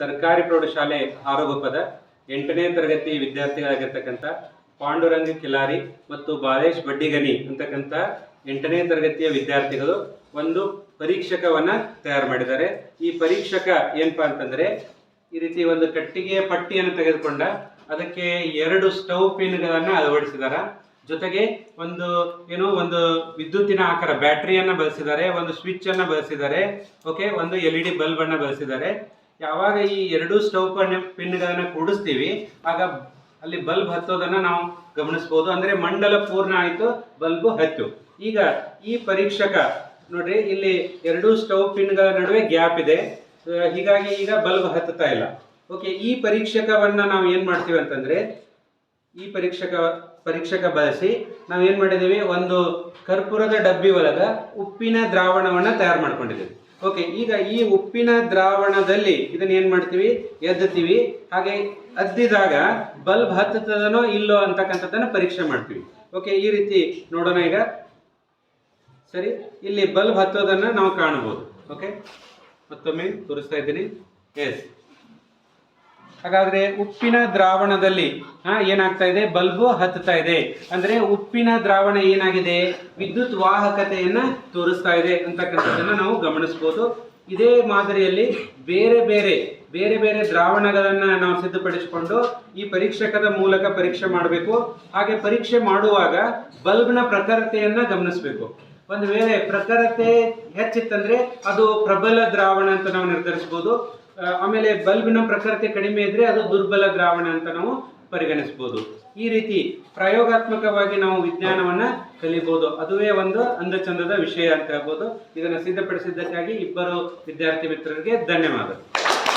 ಸರ್ಕಾರಿ ಪ್ರೌಢಶಾಲೆ ಆರೋಗ್ಯಪದ ಎಂಟನೇ ತರಗತಿ ವಿದ್ಯಾರ್ಥಿಗಳಾಗಿರ್ತಕ್ಕಂಥ ಪಾಂಡುರಂಗ ಕಿಲಾರಿ ಮತ್ತು ಬಾಲೇಶ್ ಬಡ್ಡಿಗನಿ ಅಂತಕ್ಕಂಥ ಎಂಟನೇ ತರಗತಿಯ ವಿದ್ಯಾರ್ಥಿಗಳು ಒಂದು ಪರೀಕ್ಷಕವನ್ನ ತಯಾರು ಮಾಡಿದ್ದಾರೆ. ಈ ಪರೀಕ್ಷಕ ಏನಪ್ಪಾ ಅಂತಂದ್ರೆ ಈ ರೀತಿ ಒಂದು ಕಟ್ಟಿಗೆಯ ಪಟ್ಟಿಯನ್ನು ತೆಗೆದುಕೊಂಡ ಅದಕ್ಕೆ ಎರಡು ಸ್ಟವ್ ಪಿನ್ಗಳನ್ನು ಅಳವಡಿಸಿದಾರ. ಜೊತೆಗೆ ಒಂದು ಏನು ಒಂದು ವಿದ್ಯುತ್ತಿನ ಆಕಾರ ಬ್ಯಾಟರಿಯನ್ನ ಬಳಸಿದ್ದಾರೆ, ಒಂದು ಸ್ವಿಚ್ ಅನ್ನ ಬಳಸಿದ್ದಾರೆ, ಓಕೆ, ಒಂದು ಎಲ್ ಇ ಡಿ ಬಲ್ಬ್ ಬಳಸಿದ್ದಾರೆ. ಯಾವಾಗ ಈ ಎರಡು ಸ್ಟವ್ ಪಿನ್ಗಳನ್ನು ಕೂಡಿಸ್ತೀವಿ, ಆಗ ಅಲ್ಲಿ ಬಲ್ಬ್ ಹತ್ತೋದನ್ನ ನಾವು ಗಮನಿಸಬಹುದು ಅಂದ್ರೆ ಮಂಡಲ ಪೂರ್ಣ ಆಯ್ತು, ಬಲ್ಬ್ ಹತ್ತು. ಈಗ ಈ ಪರೀಕ್ಷಕ, ನೋಡ್ರಿ, ಇಲ್ಲಿ ಎರಡು ಸ್ಟವ್ ಪಿನ್ಗಳ ನಡುವೆ ಗ್ಯಾಪ್ ಇದೆ. ಹೀಗಾಗಿ ಈಗ ಬಲ್ಬ್ ಹತ್ತುತ್ತಾ ಇಲ್ಲ. ಓಕೆ ಈ ಪರೀಕ್ಷಕವನ್ನ ನಾವು ಏನು ಮಾಡ್ತೀವಿ ಅಂತಂದ್ರೆ, ಈ ಪರೀಕ್ಷಕ ಪರೀಕ್ಷಕ ಬಳಸಿ ನಾವು ಏನ್ ಮಾಡಿದೀವಿ ಒಂದು ಕರ್ಪೂರದ ಡಬ್ಬಿ ಒಳಗ ಉಪ್ಪಿನ ದ್ರಾವಣವನ್ನ ತಯಾರು ಮಾಡ್ಕೊಂಡಿದ್ದೀವಿ. ಓಕೆ ಈಗ ಈ ಉಪ್ಪಿನ ದ್ರಾವಣದಲ್ಲಿ ಇದನ್ನ ಏನ್ ಮಾಡ್ತೀವಿ? ಎದ್ದುತ್ತೀವಿ. ಹಾಗೆ ಅದ್ದಿದಾಗ ಬಲ್ಬ್ ಹತ್ತದನೋ ಇಲ್ಲೋ ಅಂತಕ್ಕಂಥದ್ದನ್ನ ಪರೀಕ್ಷೆ ಮಾಡ್ತೀವಿ. ಓಕೆ ಈ ರೀತಿ ನೋಡೋಣ ಈಗ. ಸರಿ, ಇಲ್ಲಿ ಬಲ್ಬ್ ಹತ್ತೋದನ್ನ ನಾವು ಕಾಣಬಹುದು. ಓಕೆ ಮತ್ತೊಮ್ಮೆ ತೋರಿಸ್ತಾ ಇದ್ದೀನಿ. ಎಸ್ ಹಾಗಾದ್ರೆ ಉಪ್ಪಿನ ದ್ರಾವಣದಲ್ಲಿ ಏನಾಗ್ತಾ ಇದೆ? ಬಲ್ಬು ಹತ್ತುತ್ತಾ ಇದೆ. ಅಂದ್ರೆ ಉಪ್ಪಿನ ದ್ರಾವಣ ಏನಾಗಿದೆ? ವಿದ್ಯುತ್ ವಾಹಕತೆಯನ್ನ ತೋರಿಸ್ತಾ ಇದೆ ಅಂತಕ್ಕಂಥದ್ದನ್ನ ನಾವು ಗಮನಿಸಬಹುದು ಇದೇ ಮಾದರಿಯಲ್ಲಿ ಬೇರೆ ಬೇರೆ ಬೇರೆ ಬೇರೆ ದ್ರಾವಣಗಳನ್ನ ನಾವು ಸಿದ್ಧಪಡಿಸಿಕೊಂಡು ಈ ಪರೀಕ್ಷಕದ ಮೂಲಕ ಪರೀಕ್ಷೆ ಮಾಡಬೇಕು. ಹಾಗೆ ಪರೀಕ್ಷೆ ಮಾಡುವಾಗ ಬಲ್ಬ್ನ ಪ್ರಖರತೆಯನ್ನ ಗಮನಿಸಬೇಕು. ಒಂದು ವೇಳೆ ಪ್ರಖರತೆ ಹೆಚ್ಚಿತ್ತಂದ್ರೆ ಅದು ಪ್ರಬಲ ದ್ರಾವಣ ಅಂತ ನಾವು ನಿರ್ಧರಿಸಬಹುದು ಆಮೇಲೆ ಬಲ್ಬಿನ ಪ್ರಖರತೆ ಕಡಿಮೆ ಇದ್ರೆ ಅದು ದುರ್ಬಲ ದ್ರಾವಣ ಅಂತ ನಾವು ಪರಿಗಣಿಸಬಹುದು ಈ ರೀತಿ ಪ್ರಯೋಗಾತ್ಮಕವಾಗಿ ನಾವು ವಿಜ್ಞಾನವನ್ನ ಕಲಿಬಹುದು ಅದುವೇ ಒಂದು ಅಂದಚಂದದ ವಿಷಯ ಅಂತ ಹೇಳ್ಬೋದು. ಇದನ್ನು ಸಿದ್ಧಪಡಿಸಿದ್ದಕ್ಕಾಗಿ ಇಬ್ಬರು ವಿದ್ಯಾರ್ಥಿ ಮಿತ್ರರಿಗೆ ಧನ್ಯವಾದ